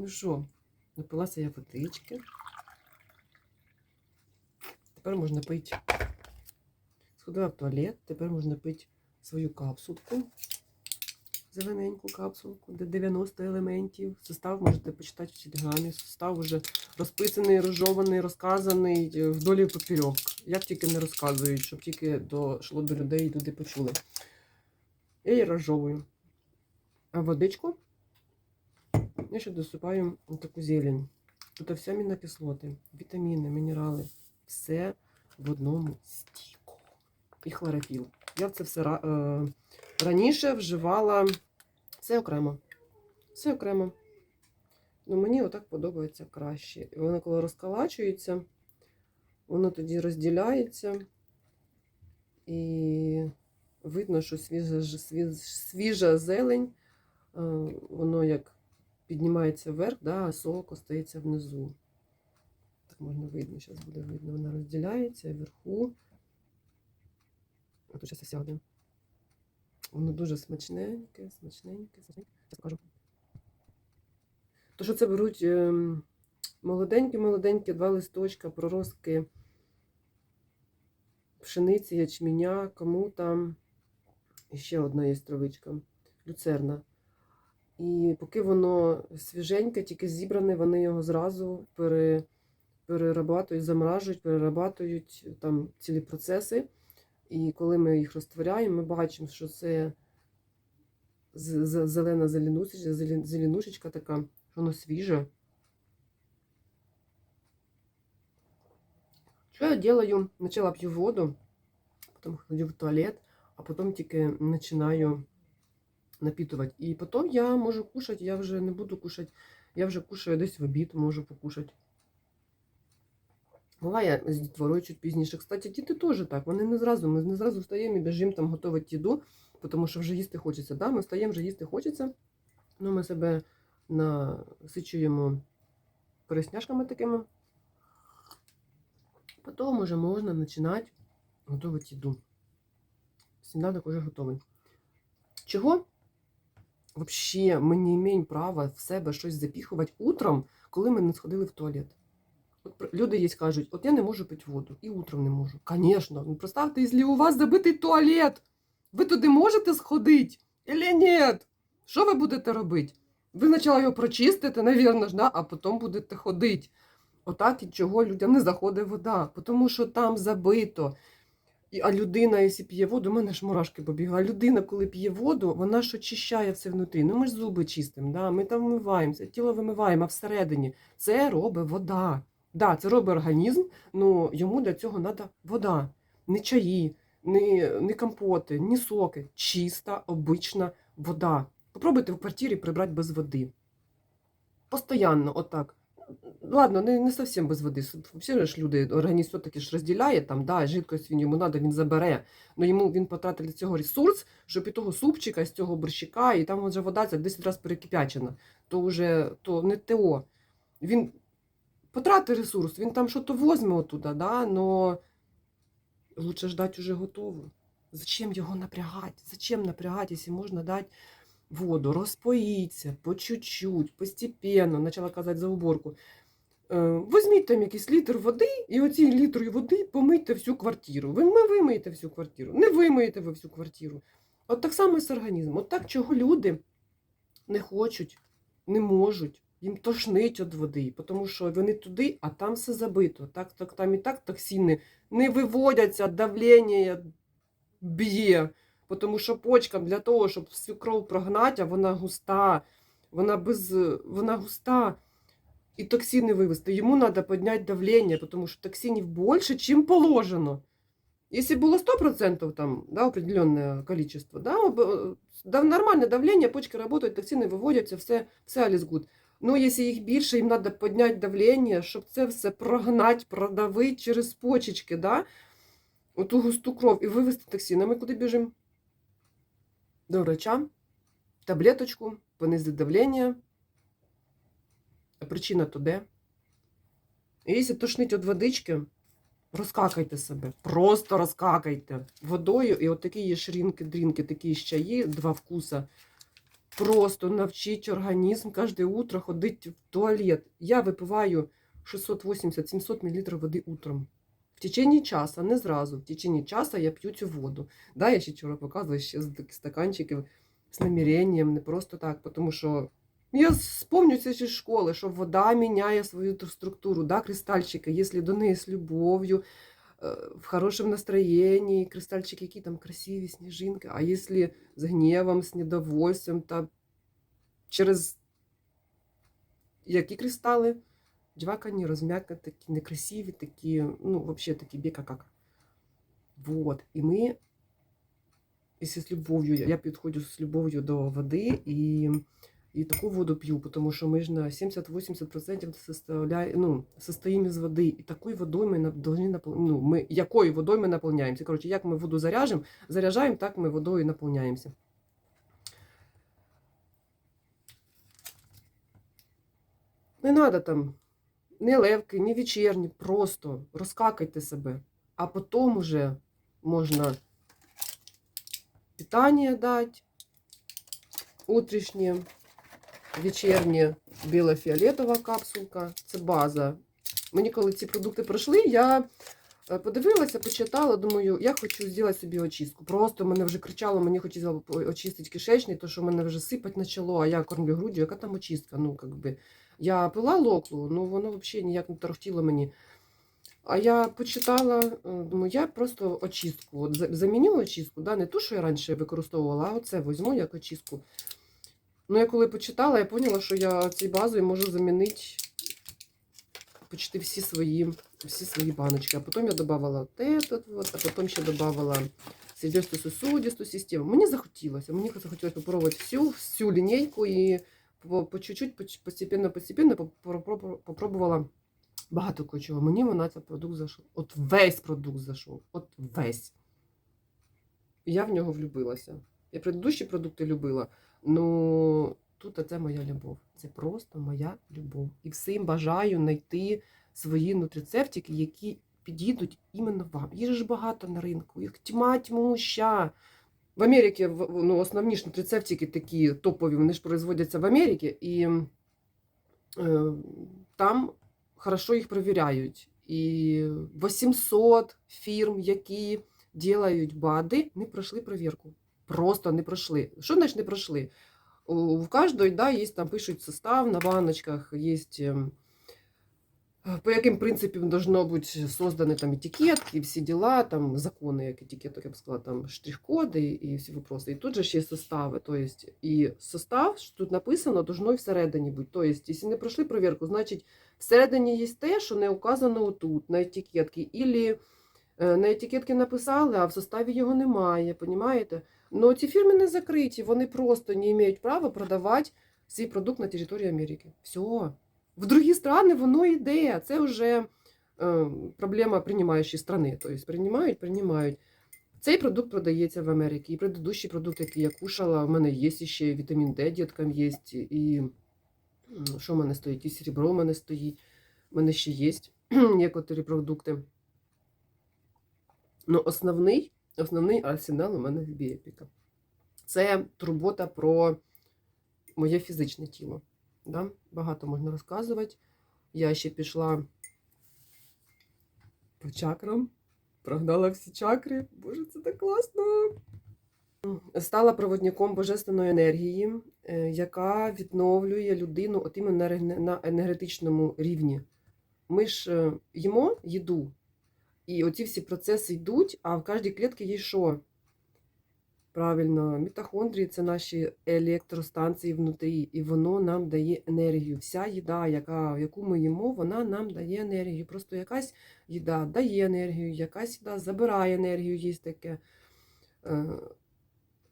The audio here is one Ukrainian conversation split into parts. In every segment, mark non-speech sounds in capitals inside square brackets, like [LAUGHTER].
Ну що, напилася я водички. Тепер можна пити. Сходила в туалет, тепер можна пити свою капсулку. Зелененьку капсулку, де 90 елементів. Состав можете почитати в телеграмі. Состав вже розписаний, розжований, розказаний е, вдолі і поперек. Як тільки не розказують, щоб тільки дійшло до людей і люди почули. Я її розжовую. А водичку ще досипаю таку зелень. Тут всі амінокислоти, вітаміни, мінерали. Все в одному стіку. І хлорофіл. Я це все е, раніше вживала все окремо. Все окремо. Ну, мені отак подобається краще. І воно коли розкалачується, воно тоді розділяється. І видно, що свіжа, свіжа зелень, е, воно як піднімається вверх, да, а сок остається внизу. Так можна видно, зараз буде видно, вона розділяється вверху. А тут зараз сяде. Воно дуже смачненьке, смачненьке, смачненьке. Покажу. То, що це беруть ем, молоденькі-молоденькі два листочка, проростки пшениці, ячменя, кому там. І ще одна є травичка, люцерна. І поки воно свіженьке, тільки зібране, вони його зразу пере, перерабатують, замражують, перерабатують там цілі процеси. І коли ми їх розтворяємо, ми бачимо, що це зелена зеленушечка, зелен- зеленушечка така, що воно свіже. Що я делаю? Спочатку п'ю воду, потім ходжу в туалет, а потім тільки починаю напитувати. І потім я можу кушати, я вже не буду кушати, я вже кушаю десь в обід, можу покушати. Буває з дітворою чуть пізніше. Кстати, діти теж так. Вони не зразу, ми не зразу встаємо і біжимо там готувати їду, тому що вже їсти хочеться. Да? Ми встаємо, вже їсти хочеться. Ну, ми себе насичуємо пересняшками такими. Потім вже можна починати готувати їду. Сніданок вже готовий. Чого? Взагалі, ми не маємо права в себе щось запіхувати утром, коли ми не сходили в туалет. От люди є кажуть, от я не можу пити воду, і утром не можу. Звісно, ну представте, якщо у вас забитий туалет, ви туди можете сходити? Или ні? Що ви будете робити? Ви спочатку його прочистите, навірно да? а потім будете ходити. Отак і чого людям не заходить вода, тому що там забито. А людина, якщо п'є воду, у мене ж мурашки побігли. А людина, коли п'є воду, вона ж очищає все внутрі. Ну ми ж зуби чистимо, да? ми там вмиваємося, тіло вимиваємо, а всередині це робить вода. Да, це робить організм, але йому для цього треба вода. Не чаї, не, не компоти, не соки. Чиста, обична вода. Попробуйте в квартирі прибрати без води. Постоянно, отак. Ладно, не, не зовсім без води. Всі ж люди, організм все-таки ж розділяє, там, да, жидкость він йому треба, він забере. Но йому він потратив для цього ресурс, щоб і того супчика, з цього борщика, і там вже вода ця 10 разів перекипячена. То вже то не ТО. Він потратив ресурс, він там щось возьме оттуда, да, но лучше ждать уже готово. Зачем його напрягати? Зачем напрягати, якщо можна дати воду, розпоїться по чуть-чуть, постепенно, почала казати за уборку. Е, Візьміть там якийсь літр води, і оці літрою води помийте всю квартиру. Ви ми вимиєте всю квартиру, не вимиєте ви всю квартиру. От так само і з організмом. От так, чого люди не хочуть, не можуть, їм тошнить від води, тому що вони туди, а там все забито. Так, так, там і так токсини не виводяться, давлення б'є. Тому що почкам для того, щоб всю кров прогнати, вона густа, вона без вона густа. І токсини вивести. Йому треба підняти давлення, тому що токсинів більше, ніж положено. Якщо було 100% там, да, определенне количество, да, да, нормальне давлення, почки працюють, токсини виводяться, все, все alles good. Ну, якщо їх більше, їм треба підняти давлення, щоб це все прогнати, продавити через почечки, да, оту густу кров і вивести токсини. Ми куди біжимо? До врача, таблеточку, понизити давлення. А причина то де? І якщо тошнить від водички, розкакайте себе. Просто розкакайте водою. І от такі є шрінки, дрінки, такі ж чаї, два вкуса. просто навчить організм кожне утро ходити в туалет. Я випиваю 680-700 мл води утром. В течение часа, не зразу. В течение часа я п'ю цю воду. Да, я ще вчора показувала ще з такі стаканчики з наміренням, не просто так, тому що я вспомню це ще школи, що вода міняє свою структуру, да, кристальчики, якщо до неї з любов'ю, е, в хорошем настроєнні, кристальчики, які там красиві сніжинки, а якщо з гнівом, з недовольством, та через які кристали? Джвакані, розм'якані, такі некрасиві, такі, ну, взагалі такі бека-кака. Вот. І ми, якщо з любов'ю, я підходжу з любов'ю до води і, і таку воду п'ю, тому що ми ж на 70-80% составляє, ну, состоїмо із води. І такою водою ми должны ну, ми, якою водою ми наповняємося. Коротше, як ми воду заряжаємо, заряджаємо, так ми водою наповняємося. Не треба там ні левки, ні вечірні, просто розкакайте себе. А потім уже можна питання дати, утрішнє, вечірнє, біло-фіолетова капсулка. Це база. Мені коли ці продукти пройшли, я е, подивилася, почитала, думаю, я хочу зробити собі очистку. Просто мене вже кричало, мені хотілося очистити кишечник, то що мене вже сипать почало, а я кормлю груддю, яка там очистка? Ну, как би. Я пила локлу, ну воно взагалі ніяк не торохтіло мені. А я почитала, е, думаю, я просто очистку. От за- заміню очистку, да, не ту, що я раніше використовувала, а оце візьму як очистку. Ну, я коли почитала, я поняла, що я цією базою можу замінити почти всі свої, всі свої баночки. А потім я додавала от этот вот, а потім ще додавала сердечно-сосудисту систему. Мені захотілося, мені захотілося попробувати всю, всю лінійку і по, чуть-чуть, постепенно, постепенно попро- попро- попробувала багато кого чого. Мені вона цей продукт зайшов. От весь продукт зайшов. От весь. Я в нього влюбилася. Я предыдущі продукти любила. Ну тут це моя любов. Це просто моя любов. І всім бажаю знайти свої нутрицептики, які підійдуть іменно вам. Їх ж багато на ринку, їх тьма тьмуща. В Америці ну, основні нутрицептики такі топові, вони ж производяться в Америці, і е, там хорошо їх перевіряють. І 800 фірм, які ділають БАДи, не пройшли перевірку. Просто не пройшли. Що значить не пройшли? У- кожної, да, є там пишуть состав на баночках, є по яким принципам должно бути создані там етикетки, всі діла, там закони, як етикеток, я б сказала, там штрих-коди і всі вопроси. І тут же ще є состави. То і состав, що тут написано, должно і всередині бути. Тобто, якщо не пройшли перевірку, значить всередині є те, що не указано отут, на етикетці. Ілі е, на етикетці написали, а в составі його немає, понімаєте? Ну ці фірми не закриті, вони просто не мають права продавати свій продукт на території Америки. Все. В другі страни воно йде. Це вже е, проблема приймаючої страни. Тобто приймають, приймають. Цей продукт продається в Америці. І предыдущий продукт, який я кушала, в мене є ще вітамін Д, діткам є. І що в мене стоїть? І серебро в мене стоїть. У мене ще є [CLEARS THROAT] некоторі продукти. Ну, основний, основний арсенал у мене в біопіка. Це турбота про моє фізичне тіло. Да? Багато можна розказувати. Я ще пішла по чакрам, прогнала всі чакри. Боже, це так класно. Стала проводником божественної енергії, е, яка відновлює людину от іменно на енергетичному рівні. Ми ж е, їмо їду, і оці всі процеси йдуть, а в кожній клітці є що? Правильно, мітохондрії це наші електростанції внутрі, і воно нам дає енергію. Вся їда, яка, яку ми їмо, вона нам дає енергію. Просто якась їда дає енергію, якась їда забирає енергію, є таке. Е,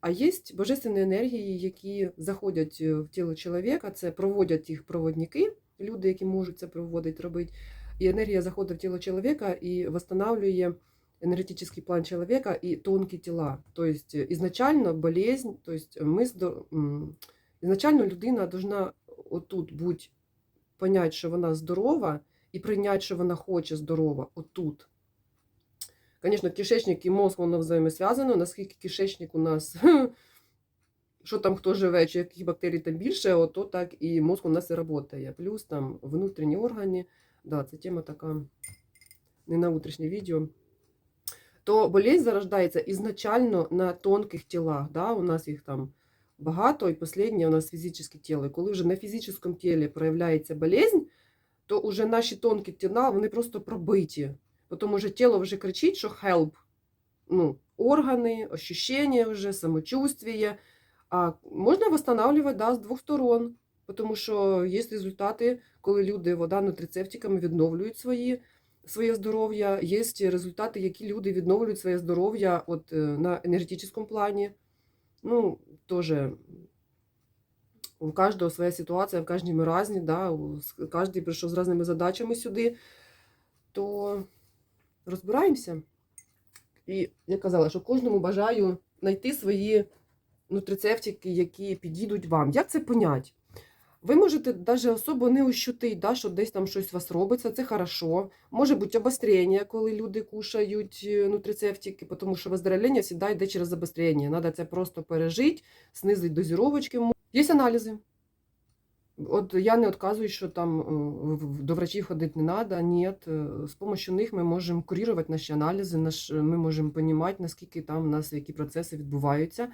А є божественні енергії, які заходять е, в тіло чоловіка, це проводять їх проводники, люди, які можуть це проводити, робити. І енергія заходить в тіло чоловіка і восстанавливає энергетический план человека и тонкие тела. То есть э, изначально болезнь, то есть ми изначально людина должна отут бути, понять, що вона здорова, і прийняти, що вона хоче здорова, отут. Звісно, кишечник і мозг воно взаємосв'язано, наскільки кишечник у нас [LAUGHS] що там хто живе, чи яких бактерій там більше, ото так і мозк у нас і працює. Плюс там внутрішні органи, да, це тема така не на утрішнє відео. То болезнь зарождається ізначально на тонких тілах. Да? У нас їх там багато, і останнє у нас фізичне тіло. Коли вже на фізичному тілі проявляється болезнь, то вже наші тонкі тіла вони просто пробиті. Тому що тіло вже кричить, що help. Ну, органи, ощущення вже, самочувствие. А можна восстанавливать да, з двох сторон. Тому що є результати, коли люди вода нутрицептиками відновлюють свої, своє здоров'я. Є результати, які люди відновлюють своє здоров'я от, е, на енергетичному плані. Ну, теж у кожного своя ситуація, в кожній ми різні, да, кожен прийшов з різними задачами сюди, то розбираємося. І я казала, що кожному бажаю знайти свої нутрицептики, які підійдуть вам. Як це понять? Ви можете навіть особо не ощутити, да, що десь там щось у вас робиться, це хорошо. Може бути обострення, коли люди кушають е, нутрицептики, тому що виздоровлення завжди йде через обострення. Треба це просто пережити, знизити дозіровочки. Є аналізи. От я не відказую, що там е, до врачів ходити не треба. Ні, Е, з допомогою них ми можемо курувати наші аналізи, ми можемо розуміти, наскільки там у нас які процеси відбуваються.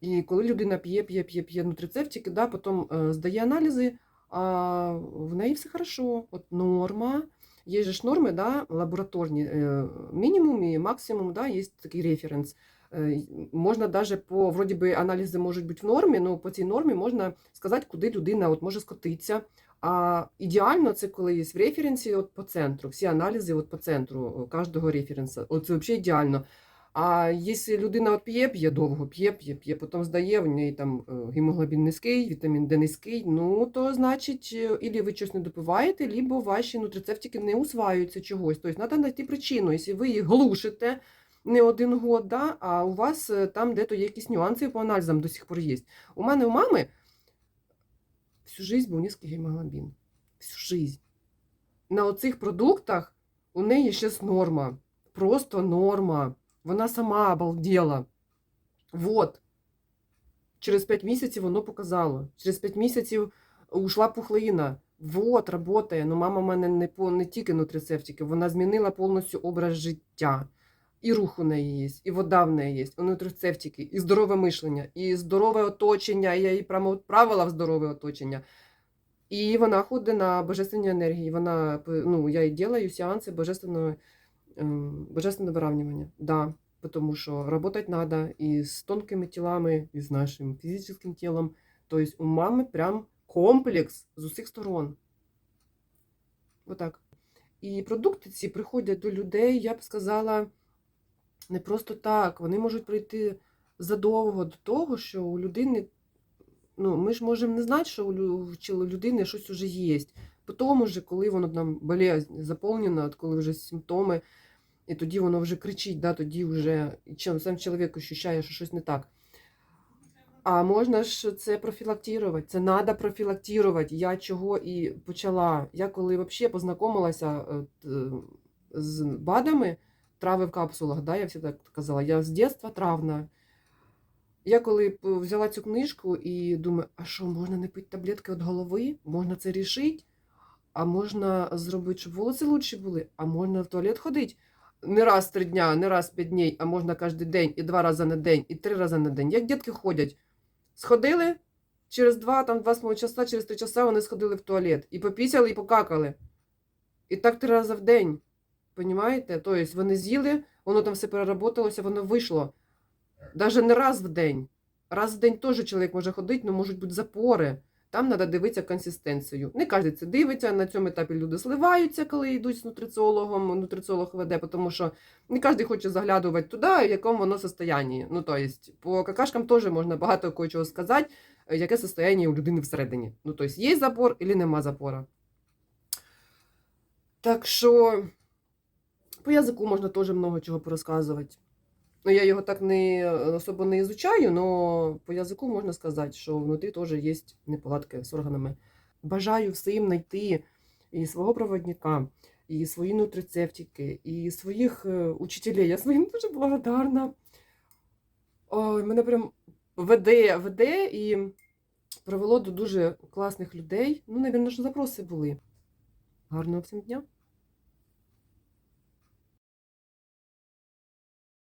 І коли людина п'є, п'є, п'є, п'є нутрицептики, да, потім е, здає аналізи, а в неї все хорошо. От норма. Є ж норми, да, лабораторні, е, мінімум і максимум, да, є такий референс. Е, Можна даже по, вроді би, аналізи можуть бути в нормі, але по цій нормі можна сказати, куди людина от може скотитися. А ідеально це коли є в референсі от по центру, всі аналізи от по центру кожного референсу. От це взагалі ідеально. А якщо людина от п'є, п'є довго, п'є, п'є, п'є, потім здає, в неї там е, гемоглобін низький, вітамін Д низький, ну то значить, е, ілі ви щось не допиваєте, либо ваші нутрицептики не усваюються чогось. Тобто треба знайти причину. Якщо ви їх глушите не один год, да, а у вас е, там де-то є якісь нюанси по аналізам до сих пор є. У мене у мами всю жизнь був низький гемоглобін. Всю жизнь. На оцих продуктах у неї ще норма. Просто норма. Вона сама обалдела. Вот. Через 5 місяців воно показало. Через 5 місяців ушла пухлина. Вот, работає. Ну, мама в мене не, по, не тільки нутрицептики, вона змінила повністю образ життя. І рух у неї є, і вода в неї є, і нутрицептики, і здорове мишлення, і здорове оточення. Я її прямо відправила в здорове оточення. І вона ходить на божественні енергії. Вона, ну, я їй делаю сеанси божественного, ем, божественного виравнювання. Да, потому що работать надо і з тонкими тілами, і з нашим фізичним тілом. Тобто у мами прям комплекс з усіх сторон. Отак. І продукти ці приходять до людей, я б сказала, не просто так. Вони можуть прийти задовго до того, що у людини, ну, ми ж можемо не знати, що у людини щось уже є. Потім, вже, коли воно там болезнь заповнена, от коли вже симптоми, і тоді воно вже кричить, да, тоді вже сам чоловік ощущає, що щось не так. А можна ж це профілактувати. Це треба профілактувати. Я чого і почала. Я коли взагалі познайомилася е, з БАДами, трави в капсулах, да, я завжди так казала, я з дитинства травна. Я коли взяла цю книжку і думаю, а що, можна не пити таблетки від голови? Можна це рішити? А можна зробити, щоб волоси лучші були, а можна в туалет ходити. Не раз три дня, не раз п'ять днів, а можна кожен день, і два рази на день, і три рази на день. Як дітки ходять. Сходили, через два, там, два з часа, через три часа вони сходили в туалет. І попісяли, і покакали. І так три рази в день. Понімаєте? Тобто вони з'їли, воно там все переработалося, воно вийшло. Навіть не раз в день. Раз в день теж чоловік може ходити, але можуть бути запори. Там треба дивитися консистенцію. Не кожен це дивиться. На цьому етапі люди сливаються, коли йдуть з нутриціологом, нутриціолог веде, тому що не кожен хоче заглядувати туди, в якому воно состоянні. Ну, то есть, по какашкам теж можна багато кого чого сказати, е, яке состояние у людини всередині. Ну, тобто, є запор або нема запора. Так що по язику можна теж много чого порозказувати. Ну, я його так не особо не ізучаю, але по язику можна сказати, що внутрі теж є неполадки з органами. Бажаю всім знайти і свого проводника, і свої нутрицептики, і своїх е, учителів. Я своїм дуже благодарна. Ой, мене прям веде, веде і привело до дуже класних людей. Ну, навірно, що запроси були. Гарного всім дня!